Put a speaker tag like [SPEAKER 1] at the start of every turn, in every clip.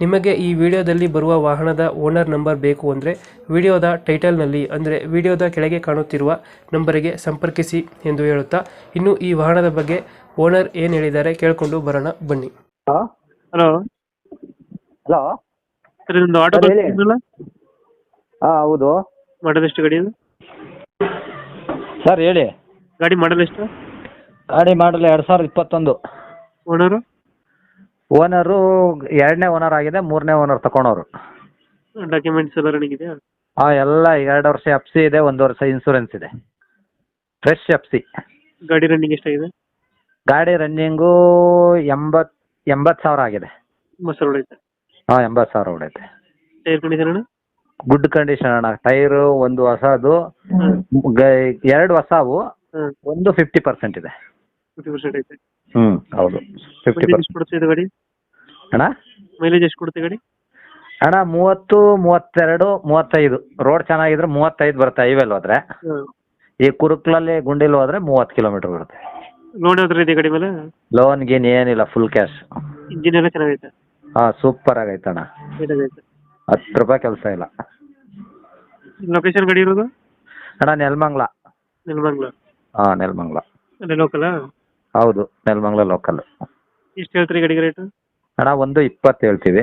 [SPEAKER 1] ನಿಮಗೆ ಈ ವಿಡಿಯೋದಲ್ಲಿ ಬರುವ ವಾಹನದ ಓನರ್ ನಂಬರ್ ಬೇಕು ಅಂದರೆ ವಿಡಿಯೋದ ಟೈಟಲ್ನಲ್ಲಿ ಅಂದರೆ ವಿಡಿಯೋದ ಕೆಳಗೆ ಕಾಣುತ್ತಿರುವ ನಂಬರಿಗೆ ಸಂಪರ್ಕಿಸಿ ಎಂದು ಹೇಳುತ್ತಾ ಇನ್ನು ಈ ವಾಹನದ ಬಗ್ಗೆ ಓನರ್ ಏನು ಹೇಳಿದ್ದಾರೆ ಕೇಳಿಕೊಂಡು ಬರೋಣ ಬನ್ನಿ.
[SPEAKER 2] ಹಲೋ?
[SPEAKER 1] ಹಲೋ?
[SPEAKER 2] ಹಲೋ?
[SPEAKER 1] ಸರ್ ಇದೊಂದು ಆಟೋ
[SPEAKER 2] ಸರ್, ಹೇಳಿ.
[SPEAKER 1] ಕಳಿಸಿದ್ರಲ್ಲ
[SPEAKER 2] ಹಾಂ ಹೌದು.
[SPEAKER 1] ಮಾಡಲ್ ಎಷ್ಟು ಗಾಡಿ ಇದು?
[SPEAKER 2] ಸರ್ ಹೇಳಿ.
[SPEAKER 1] ಗಾಡಿ ಮಾಡಲ್ ಎಷ್ಟು?
[SPEAKER 2] ಗಾಡಿ ಮಾಡಲ್ ಎರಡು ಸಾವಿರದ ಇಪ್ಪತ್ತೊಂದು.
[SPEAKER 1] ಓನರು?
[SPEAKER 2] ಓನರು ಎರಡನೇ ಓನರ್ ಆಗಿದೆ ಮೂರನೇ ಓನರ್ ತಗೊಂಡವ್ರು
[SPEAKER 1] ಡಾಕ್ಯುಮೆಂಟ್ಸ್ ಎಲ್ಲ ರನ್ನಿಂಗ್ ಇದೆಯಾ?
[SPEAKER 2] ಹಾಂ ಎಲ್ಲ ಎರಡು ವರ್ಷ ಎಫ್ ಸಿ ಇದೆ ಒಂದು ವರ್ಷ ಇನ್ಸೂರೆನ್ಸ್ ಇದೆ. ಫ್ರೆಶ್ ಎಫ್ ಸಿ
[SPEAKER 1] ಗಾಡಿ ರನ್ನಿಂಗ್ ಎಷ್ಟಾಗಿದೆ?
[SPEAKER 2] ಗಾಡಿ ರನ್ನಿಂಗು ಎಂಬತ್ ಎಂಬತ್ ಸಾವಿರ ಆಗಿದೆ.
[SPEAKER 1] ಮಸಾಲ ಹೊಡೈತೆ
[SPEAKER 2] ಹಾಂ ಎಂಬತ್ತು ಸಾವಿರ ಹೊಡೈತೆ
[SPEAKER 1] ಟೈರ್ ಕಂಡೀಷನ್ ಅಣ್ಣ?
[SPEAKER 2] ಗುಡ್ ಕಂಡೀಷನ್ ಅಣ್ಣ. ಟೈರು ಒಂದು ಹೊಸದು ಎರಡು ಹೊಸವು ಒಂದು ಫಿಫ್ಟಿ ಪರ್ಸೆಂಟ್ ಇದೆ.
[SPEAKER 1] ಫಿಫ್ಟಿ ಪರ್ಸೆಂಟ್ ಐತೆ.
[SPEAKER 2] ಹ್ಞೂ ಹೌದು. ಫಿಫ್ಟಿ
[SPEAKER 1] ಮೈಲೇಜ್ ಎಷ್ಟು ಕೊಡುತ್ತೆ ಇದು ಗಾಡಿ?
[SPEAKER 2] ಅಣ್ಣ?
[SPEAKER 1] ಮೈಲೇಜ್ ಎಷ್ಟು ಕೊಡುತ್ತೆ ಗಾಡಿ?
[SPEAKER 2] ಅಣ್ಣ ಮೂವತ್ತು ಮೂವತ್ತೆರಡು ಮೂವತ್ತೈದು. ರೋಡ್ ಚೆನ್ನಾಗಿದ್ರೆ ಮೂವತ್ತೈದು ಬರುತ್ತೆ ಹೈವೆಲ್ ಹೋದ್ರೆ. ಈ ಕುರುಕ್ಲಲ್ಲಿ ಗುಂಡಿಲ್ ಹೋದ್ರೆ ಮೂವತ್ತು ಕಿಲೋಮೀಟರ್ ಬರುತ್ತೆ.
[SPEAKER 1] ಲೋನ್ ಯಾವ್ದಾರು ಇದೆ ಗಾಡಿ ಮೇಲೆ?
[SPEAKER 2] ಲೋನ್ ಗೀನ್ ಏನಿಲ್ಲ ಫುಲ್ ಕ್ಯಾಶ್
[SPEAKER 1] ಹಾ ಎಲ್ಲ ಚೆನ್ನಾಗೈತೆ?
[SPEAKER 2] ಹಾಂ ಸೂಪರ್ ಆಗೈತೆ ಅಣ್ಣ.
[SPEAKER 1] ನೀಟಾಗೈತೆ
[SPEAKER 2] ಹತ್ತು ರೂಪಾಯಿ ಕೆಲಸ ಇಲ್ಲ.
[SPEAKER 1] ಲೊಕೇಶನ್ ಗಾಡಿ ಇರೋದು?
[SPEAKER 2] ಅಣ್ಣ ನೆಲಮಂಗ್ಲ.
[SPEAKER 1] ನೆಲಮಂಗ್ಲ.
[SPEAKER 2] ಹಾ ನೆಲಮಂಗ್ಲ.
[SPEAKER 1] ಅಲ್ಲೇ ಲೋಕಲಾ
[SPEAKER 2] ಹೌದು ನೆಲಮಂಗ್ಲ ಲೋಕಲ್
[SPEAKER 1] ಎಷ್ಟು ಹೇಳ್ತೀರಿ ಗಾಡಿಗೆ ರೇಟು
[SPEAKER 2] ಅಣ್ಣ ಒಂದು ಇಪ್ಪತ್ತು ಹೇಳ್ತೀವಿ.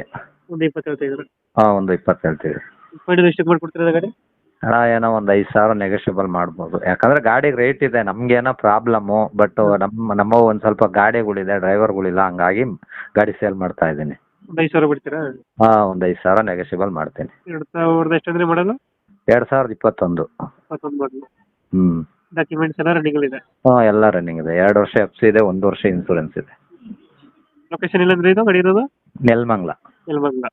[SPEAKER 1] ಒಂದು ಇಪ್ಪತ್ತು ಹೇಳ್ತಾ
[SPEAKER 2] ಹಾಂ ಒಂದು ಇಪ್ಪತ್ತು ಹೇಳ್ತೀವಿ.
[SPEAKER 1] ಫೈನಲ್ ಎಷ್ಟಕ್ಕೆ ಮಾಡ್ಕೊಡ್ತೀರಾ ಗಾಡಿ?
[SPEAKER 2] ಅಣ್ಣ ಏನೋ ಒಂದು ಐದು ಸಾವಿರ ನೆಗೋಷಿಯಬಲ್ ಮಾಡ್ಬೋದು. ಯಾಕಂದ್ರೆ ಗಾಡಿಗೆ ರೇಟ್ ಇದೆ ನಮಗೇನೋ ಪ್ರಾಬ್ಲಮ್ಮು ಬಟ್ ನಮ್ಮ ನಮ್ಮ ಒಂದು ಸ್ವಲ್ಪ ಗಾಡಿಗಳಿದೆ ಡ್ರೈವರ್ಗಳಿಲ್ಲ ಹಂಗಾಗಿ ಗಾಡಿ ಸೇಲ್ ಮಾಡ್ತಾ ಇದ್ದೀನಿ.
[SPEAKER 1] ಒಂದು ಐದು ಸಾವಿರ ಬಿಡ್ತೀರಾ?
[SPEAKER 2] ಹಾಂ ಒಂದು ಐದು ಸಾವಿರ ನೆಗೋಷಿಯಬಲ್ ಮಾಡ್ತೀನಿ.
[SPEAKER 1] ಎರಡು ಸಾವಿರದ ಎಷ್ಟು ಅಂದ್ರೆ ಮಾಡಲು?
[SPEAKER 2] ಎರಡು ಸಾವಿರದ ಇಪ್ಪತ್ತೊಂದು.
[SPEAKER 1] ಇಪ್ಪತ್ತೊಂದು ಮಾಡಲು.
[SPEAKER 2] ಹ್ಞೂ
[SPEAKER 1] ಡಾಕ್ಯುಮೆಂಟ್ಸ್ ಎಲ್ಲ ರನ್ನಿಂಗ್ ಇದೆ?
[SPEAKER 2] ಹಾ ಎಲ್ಲ ರನ್ನಿಂಗ್ ಇದೆ. ಎರಡು ವರ್ಷ ಎಫ್ ಸಿ ಇದೆ ಒಂದು ವರ್ಷ ಇನ್ಸೂರೆನ್ಸ್ ಇದೆ.
[SPEAKER 1] ಲೊಕೇಶನ್ ಇಲ್ಲಂದ್ರೆ ಇದು ಗಾಡಿ ಇರೋದು?
[SPEAKER 2] ನೆಲಮಂಗ್ಲ.
[SPEAKER 1] ನೆಲಮಂಗ್ಲ.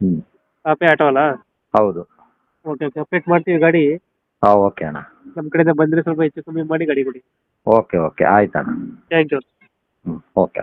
[SPEAKER 2] ಹ್ಞೂ
[SPEAKER 1] ಕಾಪಿ ಆಟೋ ಅಲ್ಲ?
[SPEAKER 2] ಹೌದು.
[SPEAKER 1] ಓಕೆ ಓಕೆ ಅಪ್ಡೇಟ್ ಮಾಡ್ತೀವಿ ಗಾಡಿ.
[SPEAKER 2] ಹಾ ಓಕೆ ಅಣ್ಣ.
[SPEAKER 1] ನಮ್ಮ ಕಡೆಯಿಂದ ಬಂದರೆ ಸ್ವಲ್ಪ ಹೆಚ್ಚು ಕಮ್ಮಿ ಮಾಡಿ ಗಾಡಿ ಕೊಡಿ.
[SPEAKER 2] ಓಕೆ ಓಕೆ ಆಯ್ತು ಅಣ್ಣ
[SPEAKER 1] ಥ್ಯಾಂಕ್ ಯು
[SPEAKER 2] ಹ್ಞೂ ಓಕೆ